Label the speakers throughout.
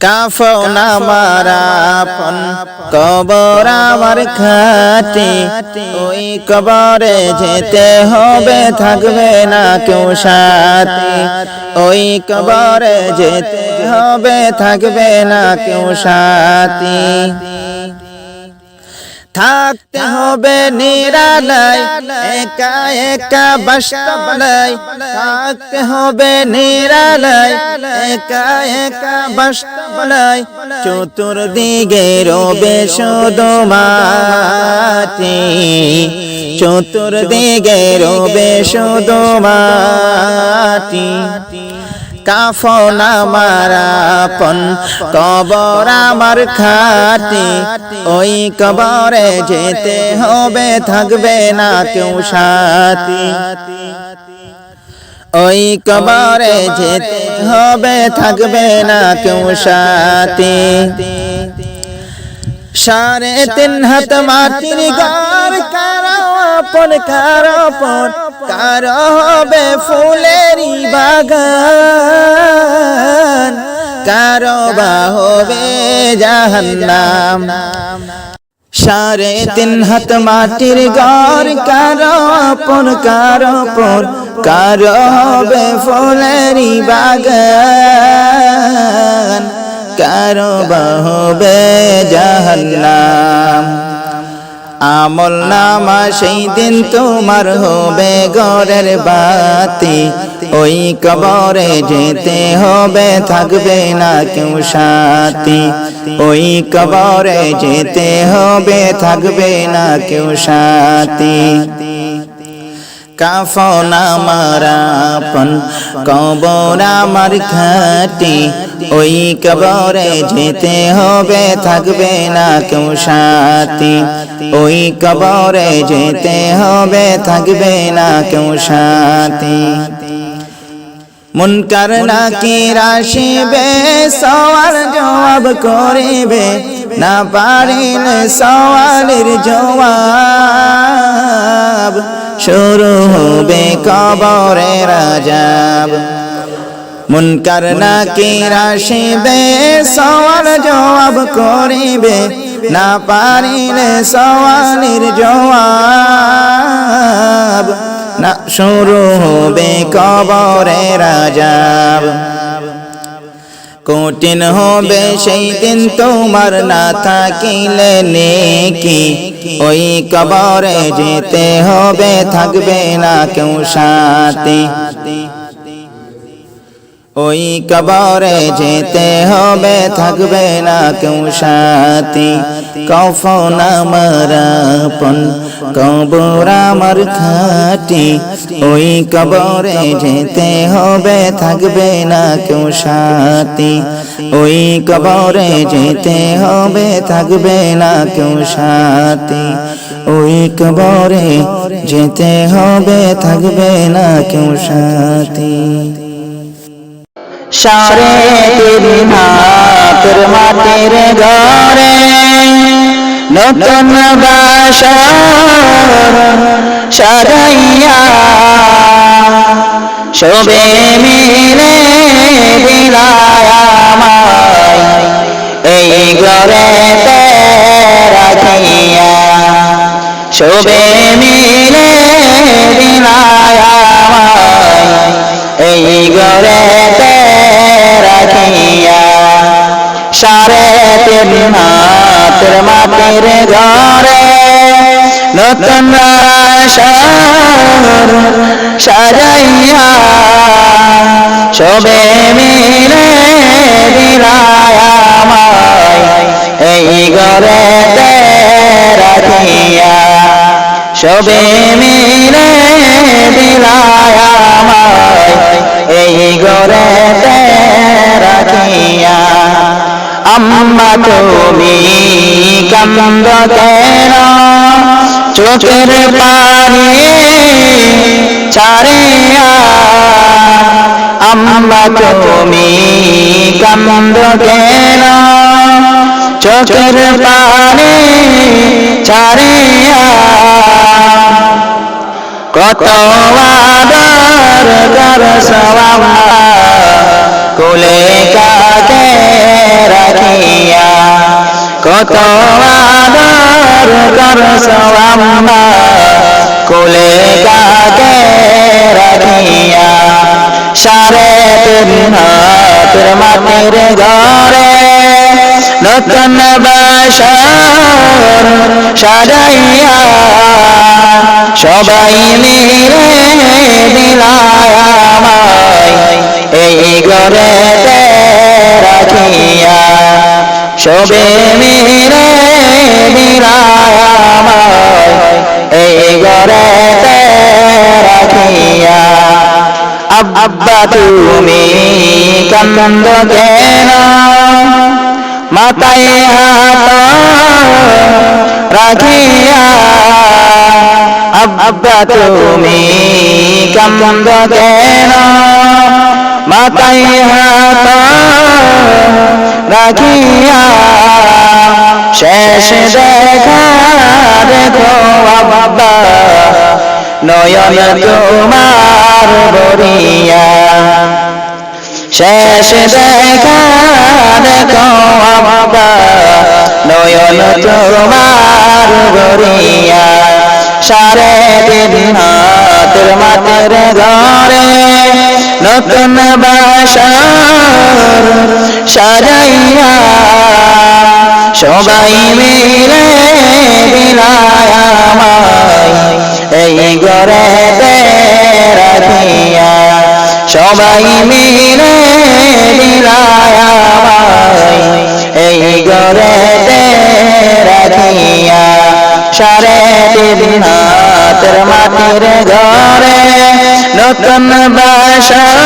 Speaker 1: কাফন আমার আপন, কবর আমার খাটি। ওই কবরে যেতে হবে, থাকবে না কেউ সাথে। ওই কবরে যেতে হবে, থাকবে না কেউ সাথী। থাকতে হবে নিরালায়, একা একা বাস্তবলায়। থাকতে হবে নিরালায়, একা একা বাস্তবলায়। চতুর্দিকে রবে শুধু মাটি। চতুর্দিকে রবে শুধু কাফন আমার আপন, কবর আমার খাটি। ওই কবরে যেতে হবে, থাকবে না কেউ সাথী। ওই কবরে যেতে হবে, থাকবে না কেউ সাথী। সাড়ে তিন হাত মাটির গার কারও আপন পর কারও হবে ফুলেরই বাগান। কারও বা হবে জাহান্নাম। সাড়ে তিন হাত মাটির ঘর, কারও আপন, কারও পর কারও হবে ফুলেরই বাগান। কারও বা হবে জাহান্নাম। আমল নামা সেই দিন তোমার হবে গড়ের বাতি। ওই কবরে যেতে হবে, থাকবে না কেউ সাথী। ওই কবরে যেতে হবে, থাকবে না কেউ সাথী। কাফন আমার আপন, কবর আমার খাটি ওই কবরে যেতে হবে, থাকবে না কেউ সাথী। ওই কবরে যেতে হবে, থাকবে না কেউ সাথী। মুনকার নাকি রাশিবে, সওয়াল জবাব করিবে। না পারিলে সওয়ালের জবাব, শুরু হবে কবরে রাজাব মুনকার নাকি রাশিবে সওয়াল জবাব করিবে, না পারিলে সওয়ালের জবাব, না শুরু হবে কবরে রাজাব কঠিন হবে সেই দিন তোমার না থাকিলে নেকি, ওই কবরে যেতে হবে, থাকবে না কেউ সাথী। ওই কবরে যেতে হবে, থাকবে না কেউ সাথী। কফন আমার আপন, কবর আমার খাটি। ওই কবরে যেতে হবে, থাকবে না কেউ সাথী। ওই কবরে যেতে হবে, থাকবে না কেউ সাথী। ওই কবরে যেতে হবে, থাকবে না কেউ সাথী।
Speaker 2: সারে তেরি হাতের মাটির ঘরে নতুন বাসর সারাইয়া সবে মিলে দিলায়ামাই এই ঘরে রাখিয়া সবে মিলে দিলায়ামাই মাটির ঘরে নতুন সাজাইয়া সবে মিলে দিলায়ামাই এই ঘরে রাখিয়া সবে মিলে এই ঘরে আম্মা তুমি কান্দ কেন চোখের পানি চারিয়া আম্মা তুমি কান্দ কেন চোখের পানি চারিয়া কত আদর কর সওয়া কোলে কাকে কত আদর করছ আম্মা কোলে কাকে রাখিয়া, সারে তিন হাতের মাটির নতুন বাসর সাজাইয়া, সবাই মিলে দিলায় এই ঘরে রাখিয়া সবে মিলে দিলায় এই ঘরে রাখিয়া, আব্বা তুমি কান্দ কেন মাতায় হাত রাখিয়া, আব্বা তুমি কান্দ কেন মাতায় হাত রাখিয়া শেষ দেখা দেখো আব্বা, নয়ন তোমার বরিয়া। শেষ দেখা দেখো আব্বা, নয়ন তোমার বরিয়া। সারে দিন মাতের ঘরে নতুন বাসার সাজাইয়া সবাই মিলে বিলায় এই ঘরে রাখিয়া সবাই মিলে বিলায় এই ঘরে রাখিয়া সারে দিন হাতের ঘরে নতুন বাসর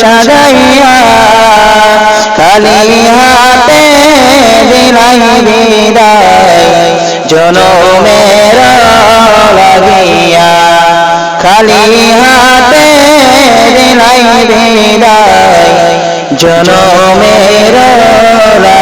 Speaker 2: সাজাইয়া খালি হাতে দিলাই বিদায়, জনমের লাগিয়া খালি হাতে দিলাই বিদায়, জনমের লাগিয়া